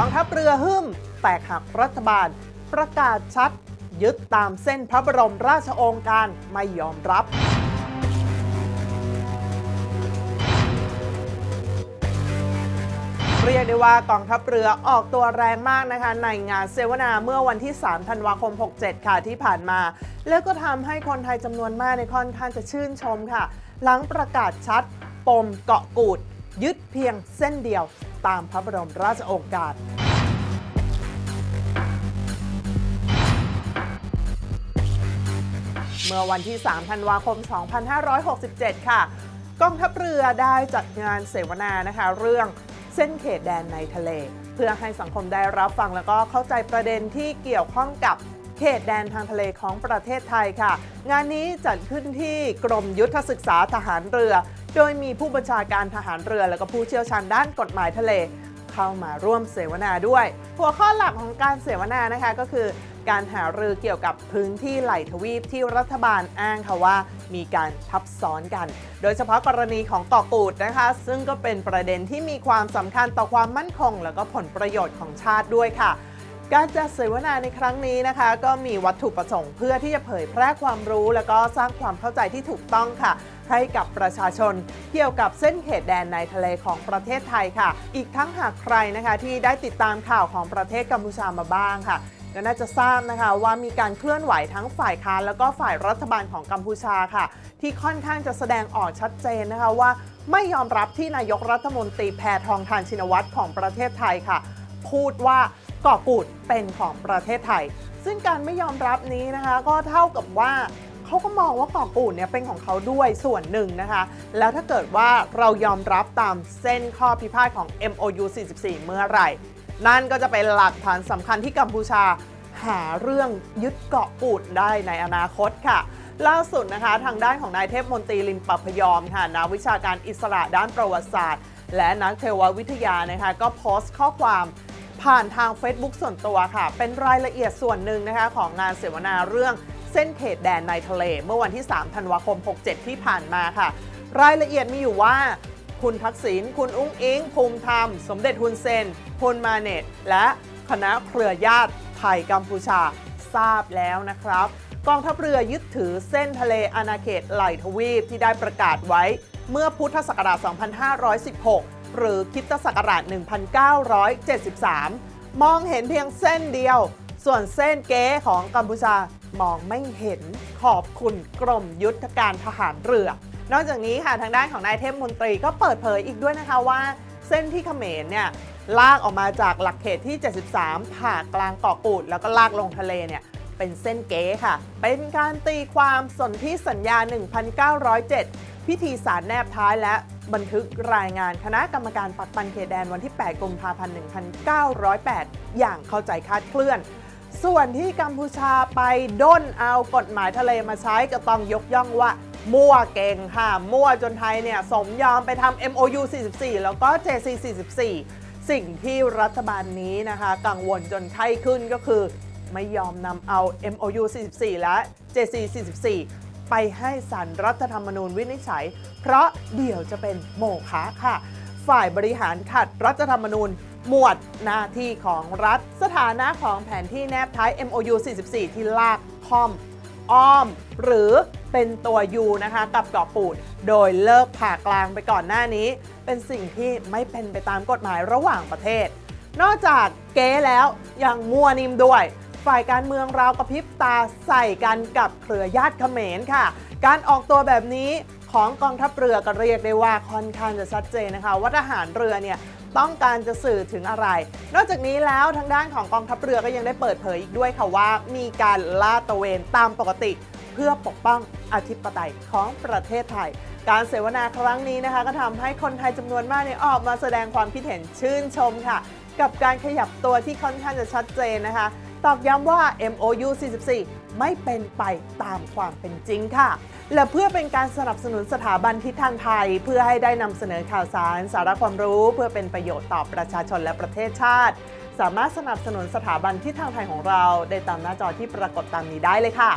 องทัพเรือหึ่มแตกหักรัฐบาล ประกาศชัด ยึดตามเส้นพระบรมราชโองการไม่ยอมรับเรียกได้ว่ากองทัพเรือออกตัวแรงมากนะคะ ในงานเสวนาเมื่อวันที่ 3 ธันวาคม 67 ค่ะที่ผ่านมา แล้วก็ทำให้คนไทยจำนวนมากในค่อนข้างจะชื่นชมค่ะ หลังประกาศชัด ปมเกาะกูด ยึดเพียงเส้นเดียวตามพระบรมราชโองการเมื่อวันที่ 3 ธันวาคม 2567 ค่ะ กองทัพเรือได้จัดงานเสวนานะคะ เรื่องเส้นเขตแดนในทะเล เพื่อให้สังคมได้รับฟังแล้วก็เข้าใจประเด็นที่เกี่ยวข้องกับเขตแดนทางทะเลของประเทศไทยค่ะ งานนี้จัดขึ้นที่กรมยุทธศึกษาทหารเรือ โดยมีผู้บัญชาการทหารเรือและก็ผู้เชี่ยวชาญด้านกฎหมายทะเล เข้ามาร่วมเสวนาด้วย หัวข้อหลักของการเสวนานะคะก็คือ การหารือเกี่ยวกับพื้นที่ไหลทวีปที่รัฐบาลอ้างค่ะว่า มีการทับซ้อนกัน โดยเฉพาะกรณีของเกาะกูดนะคะ ซึ่งก็เป็นประเด็นที่มีความสำคัญต่อความมั่นคง และก็ผลประโยชน์ของชาติด้วยค่ะ การจัดเสวนาในครั้งนี้นะคะ ก็มีวัตถุประสงค์เพื่อที่จะเผยแพร่ความรู้ และก็สร้างความเข้าใจที่ถูกต้องค่ะ ให้กับประชาชน เกี่ยวกับเส้นเขตแดนในทะเลของประเทศไทยค่ะ อีกทั้งหากใครนะคะที่ได้ติดตามข่าวของประเทศกัมพูชามาบ้างค่ะก็น่าจะทราบนะคะว่ามีการเคลื่อนไหวทั้งฝ่ายค้านแล้วก็ฝ่ายรัฐบาลของกัมพูชาค่ะ ที่ค่อนข้างจะแสดงออกชัดเจนนะคะว่า ไม่ยอมรับที่นายกรัฐมนตรีแพทองทานชินวัตรของประเทศไทยค่ะ พูดว่า เกาะกูดเป็นของประเทศไทย ซึ่งการไม่ยอมรับนี้นะคะก็เท่ากับว่าเขาก็มองว่าเกาะกูดเนี่ยเป็นของเขาด้วยส่วนหนึ่งนะคะ แล้วถ้าเกิดว่าเรายอมรับตามเส้นข้อพิพาทของ MOU 44 เมื่อไหร่ นั่นก็จะเป็นหลักฐานสำคัญที่กัมพูชาหาเรื่องยึดเกาะกูดได้ในอนาคตค่ะ ล่าสุดนะคะทางด้านของนายเทพมนตรีลิมปพยอมค่ะนักวิชาการอิสระด้านประวัติศาสตร์ และนักเทววิทยานะคะก็โพสต์ข้อความ ผ่านทาง Facebook ส่วนตัวค่ะ เป็นรายละเอียดส่วนหนึ่งนะคะของงานเสวนาเรื่องเส้นเขตแดนในทะเล เมื่อวันที่ 3 ธันวาคม 67 ที่ผ่านมาค่ะ รายละเอียดมีอยู่ว่า คุณทักษิณ คุณอุ้งอิง ภูมิธรรม สมเด็จฮุนเซนพลมาเนต และคณะเครือญาติไทยกัมพูชาทราบแล้วนะครับ กองทัพเรือยึดถือเส้นทะเลอาณาเขตไหลทวีปที่ได้ประกาศไว้ เมื่อพุทธศักราช 2516 หรือคริดศักราช 1973 มองเห็นเพียงเส้นเดียว ส่วนเส้นเก๊ของกัมพูชามองไม่เห็นขอบคุณกรมยุทธการทหารเรือ นอกจากนี้ค่ะทางด้านของนายเทพมนตรีก็เปิดเผยอีกด้วยนะคะว่าเส้นที่เขมรเนี่ยลากออกมาจากหลักเขตที่ 73 ผ่ากลางเกาะกูด แล้วก็ลากลงทะเลเนี่ยเป็นเส้นเก๋ค่ะ เป็นการตีความสนธิสัญญา 1907 พิธีสารแนบท้ายและ บันทึกรายงานคณะกรรมการปักปันเขตแดนวันที่ 8 กุมภาพันธ์ 1908 อย่างเข้าใจคาดเคลื่อน ส่วนที่กัมพูชาไปด้นเอากฎหมายทะเลมาใช้ก็ต้องยกย่องว่า มั่วเก่งค่ะ มั่วจนไทยเนี่ยสมยอมไปทำ MOU 44 แล้วก็ JC 44 สิ่งที่รัฐบาลนี้นะคะ กังวลจนไข้ขึ้นก็คือ ไม่ยอมนำเอา MOU 44 และ JC 44 ไปให้สารรัฐธรรมนูญวินิจฉัย เพราะเดี๋ยวจะเป็นโมฆะค่ะ ฝ่ายบริหารขัดรัฐธรรมนูญหมวดหน้าที่ของรัฐสถานะของแผนที่แนบท้าย MOU 44 ที่ลากคอมอ้อม หรือเป็นตัว U นะคะกับกาะปูด โดยเลิกผ่ากลางไปก่อนหน้านี้ เป็นสิ่งที่ไม่เป็นไปตามกฎหมายระหว่างประเทศ นอกจากเก๊แล้วยังมั่วนิ่มด้วย ฝ่ายการเมืองเรากระพริบตาใส่กันกับเครือญาติเขมรค่ะ การออกตัวแบบนี้ของกองทัพเรือก็เรียกได้ว่าค่อนข้างจะชัดเจนนะคะว่าทหารเรือเนี่ยต้องการจะสื่อถึงอะไร นอกจากนี้แล้วทางด้านของกองทัพเรือก็ยังได้เปิดเผยอีกด้วยค่ะว่า มีการลาดตระเวนตามปกติ เพื่อปกป้องอธิปไตยของประเทศไทย การเสวนาครั้งนี้นะคะ ก็ทำให้คนไทยจำนวนมากเนี่ยออกมาแสดงความคิดเห็นชื่นชมค่ะ กับการขยับตัวที่ค่อนข้างจะชัดเจนนะคะ ตอกย้ำว่า MOU 44 ไม่เป็นไปตามความเป็นจริงค่ะ และเพื่อเป็นการสนับสนุนสถาบันทิศทางไทย เพื่อให้ได้นำเสนอข่าวสาร สาระความรู้ เพื่อเป็นประโยชน์ต่อประชาชนและประเทศชาติ สามารถสนับสนุนสถาบันทิศทางไทยของเรา ได้ตามหน้าจอที่ปรากฏตามนี้ได้เลยค่ะ